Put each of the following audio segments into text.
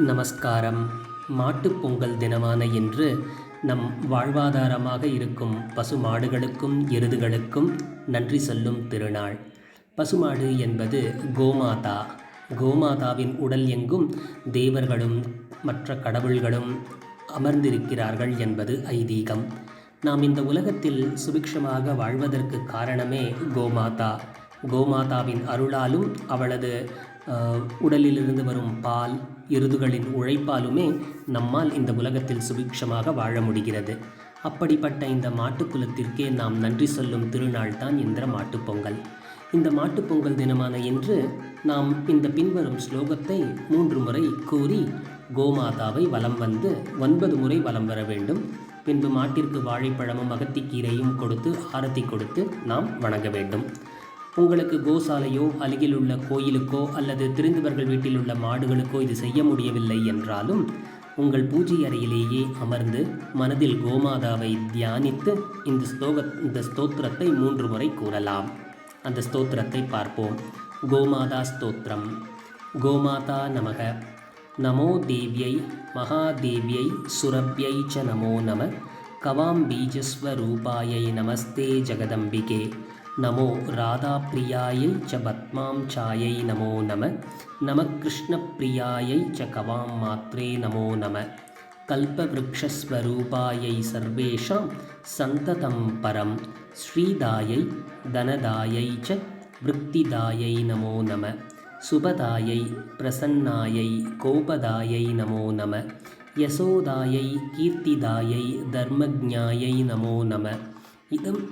நமஸ்காரம். மாட்டுப் பொங்கல் தினமான இன்று நம் வாழ்வாதாரமாக இருக்கும் பசுமாடுகளுக்கும் எருதுகளுக்கும் நன்றி சொல்லும் திருநாள். பசுமாடு என்பது கோமாதா. கோமாதாவின் உடல் எங்கும் தேவர்களும் மற்ற கடவுள்களும் அமர்ந்திருக்கிறார்கள் என்பது ஐதீகம். நாம் இந்த உலகத்தில் சுபிக்ஷமாக வாழ்வதற்கு காரணமே கோமாதா. கோமாதாவின் அருளாலும் அவளது உடலிலிருந்து வரும் பால் எருதுகளின் உழைப்பாலுமே நம்மால் இந்த உலகத்தில் சுபிக்ஷமாக வாழ முடிகிறது. அப்படிப்பட்ட இந்த மாட்டுக்குலத்திற்கே நாம் நன்றி சொல்லும் திருநாள் தான் இந்த மாட்டுப் பொங்கல். இந்த மாட்டுப்பொங்கல் தினமான இன்று நாம் இந்த பின்வரும் ஸ்லோகத்தை மூன்று முறை கூறி கோமாதாவை வலம் வந்து ஒன்பது முறை வலம் வர வேண்டும். பின்பு மாட்டிற்கு வாழைப்பழமும் அகத்திக்கீரையும் கொடுத்து ஆரத்தி கொடுத்து நாம் வணங்க வேண்டும். உங்களுக்கு கோசாலையோ அருகில் உள்ள கோயிலுக்கோ அல்லது திருந்தவர்கள் வீட்டில் உள்ள மாடுகளுக்கோ இது செய்ய முடியவில்லை என்றாலும் உங்கள் பூஜை அறையிலேயே அமர்ந்து மனதில் கோமாதாவை தியானித்து இந்த ஸ்லோக இந்த ஸ்தோத்திரத்தை மூன்று முறை கூறலாம். அந்த ஸ்தோத்திரத்தை பார்ப்போம். கோமாதா ஸ்தோத்திரம். கோமாதா நமக. நமோ தேவியை மகாதேவியை சுரப்யை ச நமோ நம. கவாம்பீஜஸ்வரூபாயை நமஸ்தே ஜகதம்பிகே. நமோ ராதாப்பிரியாயை ச பத்மாம் சாயை நமோ நம நம கிருஷ்ணப்பிரியாயை ச கவாம் மாத்ரே நமோ நம. கல்பவருக்ஷஸ்வரூபாயை சர்வேஷாம் சந்ததம் பரம் ஸ்ரீதாயை தனதாயை ச விருத்திதாயை நமோ நம. சுபதாயை பிரசன்னாயை கோபதாயை நமோ நம. யசோதாயை கீர்த்திதாயை தர்மஜாயை நமோ நம. இதம்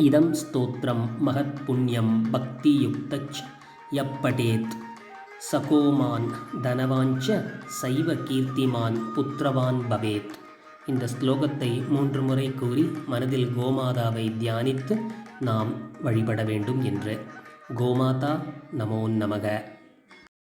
இதம் ஸ்தோத்திரம் மகத் புண்ணியம் பக்தி பக்தியுக்தச் யப்படேத் சகோமான் தனவாஞ்ச சைவ கீர்த்திமான் புத்திரவான் பவேத் இந்த ஸ்லோகத்தை மூன்று முறை கூறி மனதில் கோமாதாவை தியானித்து நாம் வழிபட வேண்டும் என்று। கோமாதா நமோ நமக।